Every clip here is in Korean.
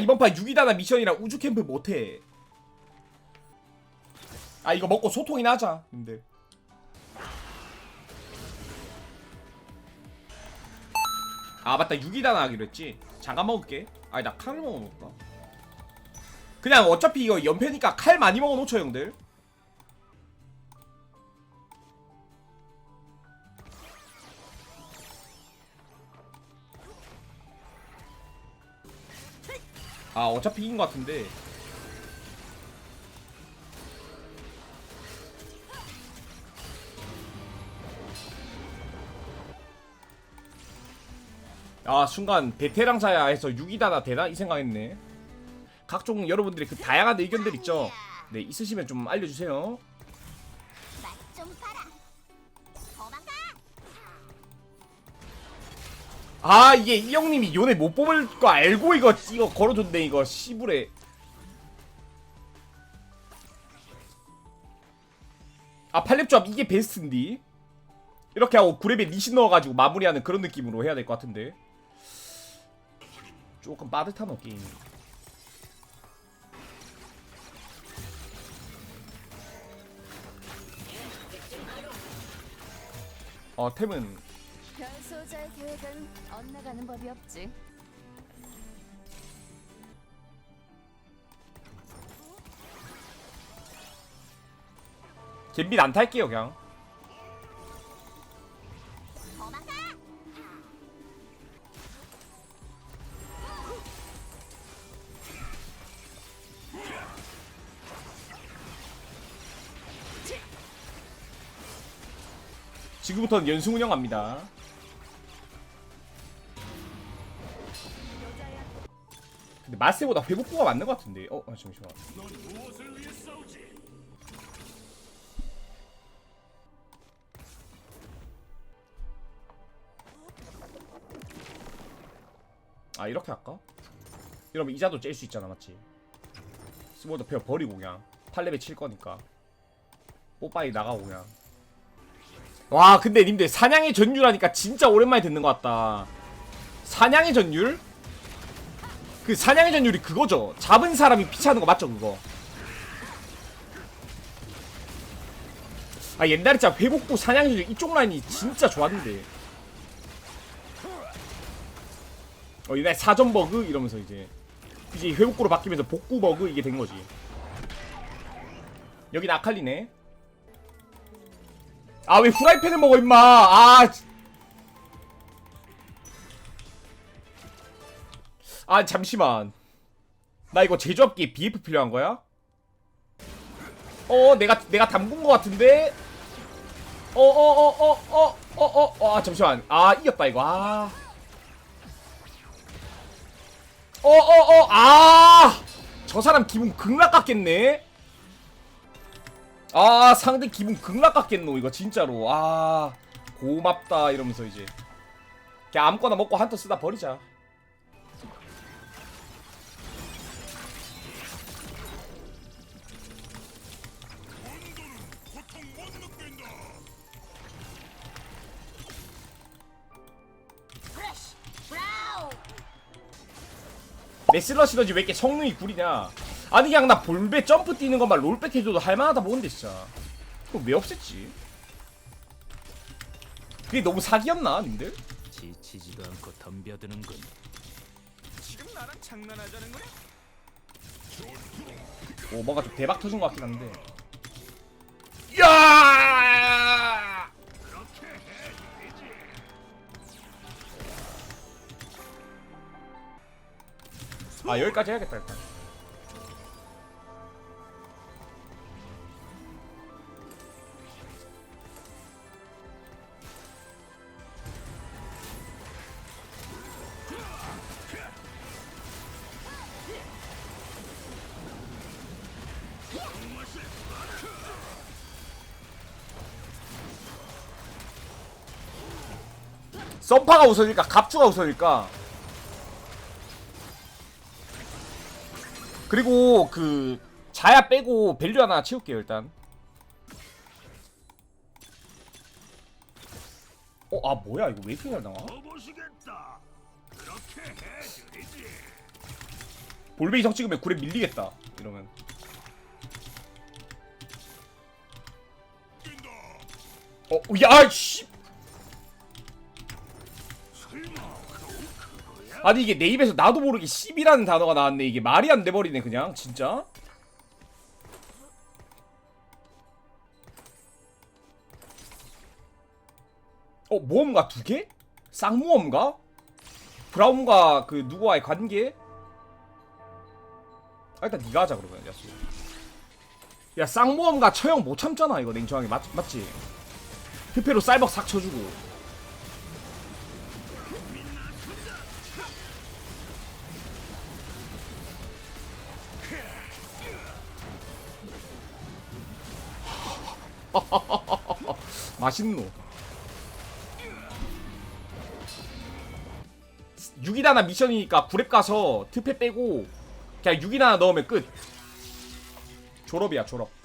이번 판 6위다나 미션이라 우주 캠프 못해. 아 이거 먹고 소통이나 하자 님들. 아 맞다. 6위다나 하기로 했지. 잠깐 먹을게. 아니 나칼 먹어놓을까? 그냥 어차피 이거 연패니까 칼 많이 먹어놓죠 형들 아 어차피 이긴 것 같은데. 아 순간 베테랑사야 해서 6위다나 되나? 이 생각했네. 각종 여러분들의 그 다양한 의견들 있죠? 네 있으시면 좀 알려주세요 아 이게 이 형님이 요네 못 뽑을 거 알고 이거 이거 걸어줬네 이거. 씨부레. 아 팔렙조합 이게 베스트인디? 이렇게 하고 구렙에 리신 넣어가지고 마무리하는 그런 느낌으로 해야 될 것 같은데. 조금 빠듯한 어 게임 어 템은 별 소자의 계획은 엇나가는 법이 없지. 갬빗 안 탈게요 그냥. 지금부터는 연승 운영 합니다. 마세보다 회복구가 맞는 것 같은데. 어, 아, 잠시만. 아 이렇게 할까? 이러면 이자도 짤수 있잖아 맞지? 스몰더 페어 버리고 그냥 8레벨 칠 거니까 뽀빠이 나가고 그냥 와 근데 님들 사냥의 전율하니까 진짜 오랜만에 듣는 것 같다 사냥의 전율? 그 사냥의 전율이 그거죠. 잡은 사람이 피차는 거 맞죠 그거? 아 옛날에 진짜 회복부 사냥의 전율 이쪽 라인이 진짜 좋았는데. 어 옛날 사전 버그 이러면서 이제. 이제 회복구로 바뀌면서 복구 버그 이게 된 거지. 여긴 아칼리네. 아 왜 후라이팬을 먹어 임마? 아, 아 잠시만. 나 이거 제조업기에 BF 필요한 거야? 어 내가 내가 담근 거 같은데? 어 어 어 어 어 어어아 잠시만. 아 이겼다 이거. 아. 어 어 어 아! 저 사람 기분 극락 같겠네? 아 상대 기분 극락 같겠노 이거 진짜로. 아 고맙다 이러면서 이제. 그냥 아무거나 먹고 한턴 쓰다 버리자 레슬러 시너지 왜 이렇게 성능이 구리냐 아니 그냥 나 볼배 점프 뛰는 것만 롤백 해줘도 할만하다 보는데 진짜 그거 왜 없앴지 그게 너무 사기였나 님들? 지치지도 않고 덤벼드는군. 지금 나랑 장난하자는 거야? 오 뭔가 좀 대박 터진 것 같긴 한데 야! 아 여기까지 해야겠다 일단. 썸파가 우선일까? 갑주가 우선일까 그리고 그 자야 빼고 밸류 하나 채울게요 일단. 어 아 뭐야? 이거 왜 이렇게 잘 나와? 볼베이 정 찍으면 굴에 밀리겠다 이러면. 어, 야, 씨. 아니 이게 내 입에서 나도 모르게 10이라는 단어가 나왔네. 이게 말이 안 돼 버리네 그냥 진짜. 어, 모험가 두 개? 쌍모험가? 브라운과 그 누구와의 관계? 아, 일단 네가 하자 그러면 야수. 야 쌍모험가 처형 못 참잖아 이거 냉정하게 맞, 맞지? 페페로 쌀벅 삭 쳐주고 맛있노 6이다나 미션이니까 구랩 가서 트페 빼고 그냥 6이다나 넣으면 끝. 졸업이야 졸업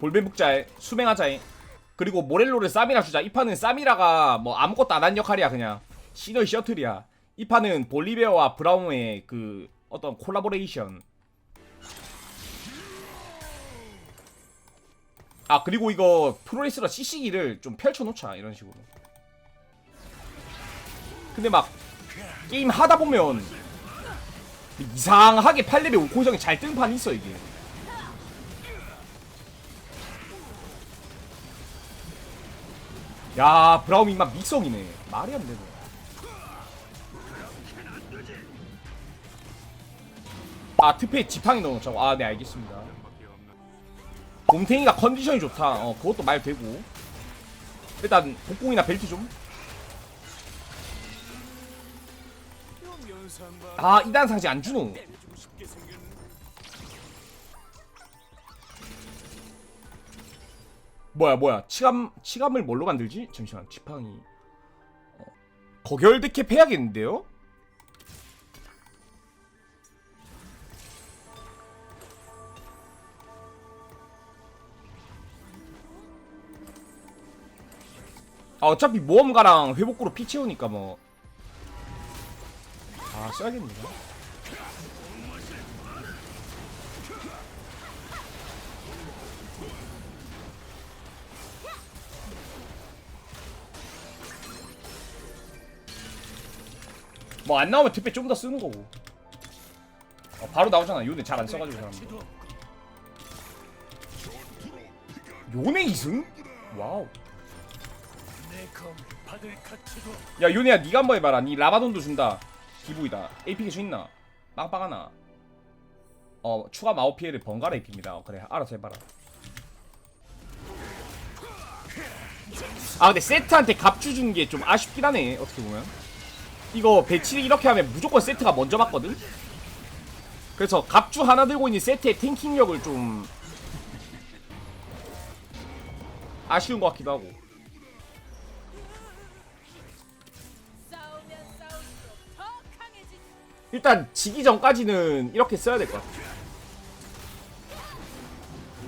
볼벤북자에 수맹하자에 그리고 모렐로를 쌈이라 주자. 이 판은 쌈이라가 뭐 아무것도 안 한 역할이야 그냥. 시너의 셔틀이야. 이 판은 볼리베어와 브라운의 그 어떤 콜라보레이션. 아 그리고 이거 프로레슬러 CC기를 좀 펼쳐놓자 이런 식으로. 근데 막 게임 하다 보면 이상하게 8레벨 5코정이 잘 뜨는 판이 있어 이게 야막 믹성이네. 말이 안 되네. 아 트페 지팡이 넣어놓자고. 아 네 알겠습니다. 곰탱이가 컨디션이 좋다. 어 그것도 말 되고. 일단 복궁이나 벨트 좀. 아, 이단 상지 안 주노. 뭐야, 뭐야. 치감, 치감을 뭘로 만들지? 잠시만, 지팡이. 어. 거결드캡 해야겠는데요? 아, 어차피 모험가랑 회복구로 피 채우니까 뭐. 아, 써야겠는데. 뭐 안 나오면 특배 좀더 쓰는 거고. 어, 바로 나오잖아. 요네 잘 안 써가지고 사람들. 요네 2승? 와우. 야 요네야 니가 한번 해봐라. 니 라바돈도 준다. 기부이다. AP가 주 있나? 빵빵하나? 어 추가 마오 피해를 번갈아 AP입니다. 어, 그래 알아서 해봐라. 아 근데 세트한테 갑주 준 게 좀 아쉽긴 하네 어떻게 보면 이거 배치를 이렇게 하면 무조건 세트가 먼저 맞거든? 그래서 갑주 하나 들고 있는 세트의 탱킹력을 좀 아쉬운 것 같기도 하고. 일단 지기 전까지는 이렇게 써야 될 것 같아.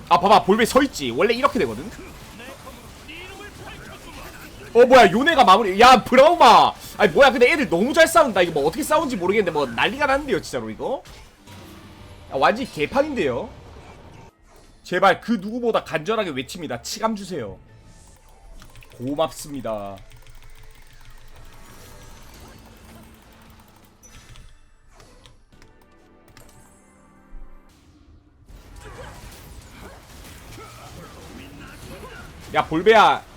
아 봐봐. 볼베 서있지. 원래 이렇게 되거든 어 뭐야 요네가 마무리 야 브라우마. 아니 뭐야 근데 애들 너무 잘 싸운다. 이거 뭐 어떻게 싸운지 모르겠는데 뭐 난리가 났는데요 진짜로 이거? 야, 완전 개판인데요? 제발 그 누구보다 간절하게 외칩니다. 치감 주세요. 고맙습니다. 야 볼베야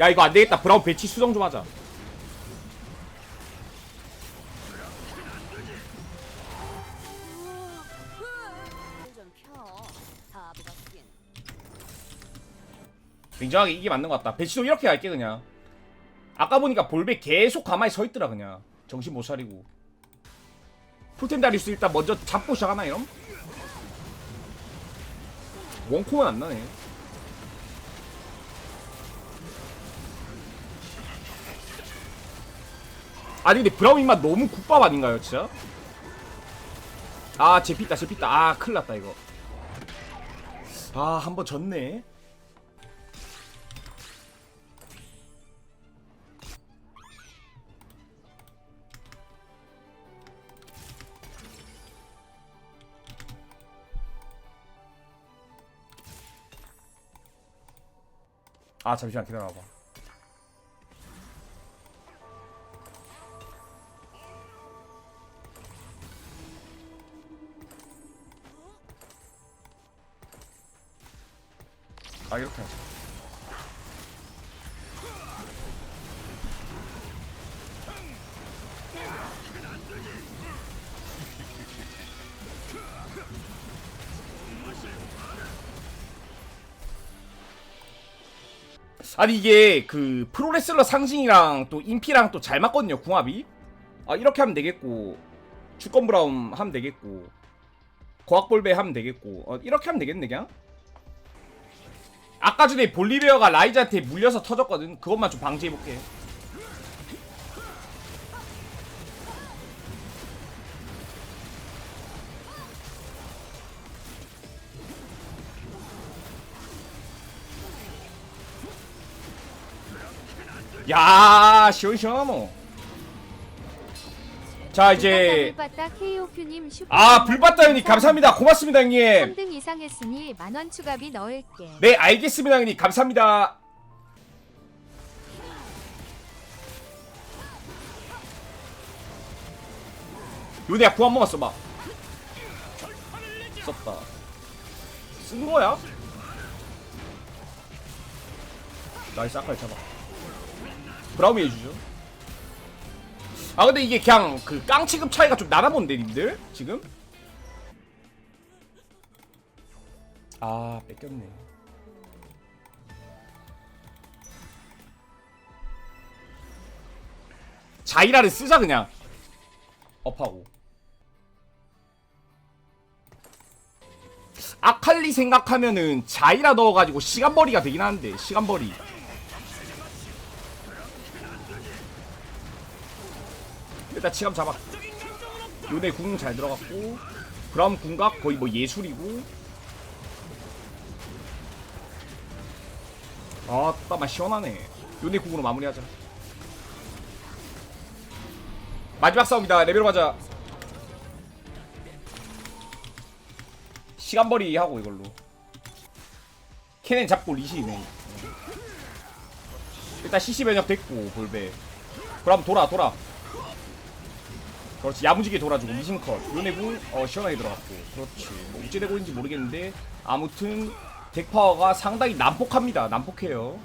야 이거 안되겠다 브라운 배치 수정 좀 하자. 굉장하게 이게 맞는 것 같다 배치도 이렇게 할게 그냥 아까 보니까 볼베 계속 가만히 서있더라 그냥 정신 못 차리고 풀템 다리스 일단 먼저 잡고 시작하나 이럼? 원콤은 안 나네. 아니 근데 브라운 입맛 너무 국밥 아닌가요 진짜? 아 제피다 제피다. 아 큰일났다 이거. 아 한 번 졌네. 아 잠시만 기다려봐 아 이렇게 하자. 아니 이게 그 프로레슬러 상징이랑 또 인피랑 또 잘 맞거든요 궁합이. 아 이렇게 하면 되겠고 주권 브라운 하면 되겠고 거학볼베 하면 되겠고 어, 이렇게 하면 되겠네 그냥 아까 전에 볼리베어가 라이즈한테 물려서 터졌거든. 그것만 좀 방지해볼게. 야 시원시원하노 자 이제 불바다 KOQ님 슈퍼 아 불바다 형님 감사합니다. 고맙습니다 형님. 3등 이상 했으니 만원 추가비 넣을게. 네 알겠습니다 형님. 감사합니다. 요네야 구한 번만 써봐. 썼다. 쓴 거야? 나이스 아까 잡아. 브라움이 해주죠 아 근데 이게 그냥 그 깡치급 차이가 좀 나나 본데 님들? 지금? 아 뺏겼네. 자이라를 쓰자 그냥. 업하고. 아칼리 생각하면은 자이라 넣어가지고 시간벌이가 되긴 하는데 시간벌이 일단 치감 잡아 요네 궁 잘 들어갔고 브라움 궁각 거의 뭐 예술이고 아, 따마 시원하네. 요네 궁으로 마무리하자. 마지막 싸움이다. 레벨로 가자. 시간벌이 하고 이걸로. 캐넨 잡고 리시네. 일단 CC 변형 됐고 볼베. 그럼 돌아 돌아. 그렇지 야무지게 돌아주고 미신 컷. 요네 궁어 시원하게 들어갔고. 그렇지. 뭐 어찌되고 있는지 모르겠는데 아무튼 덱 파워가 상당히 난폭합니다. 난폭해요.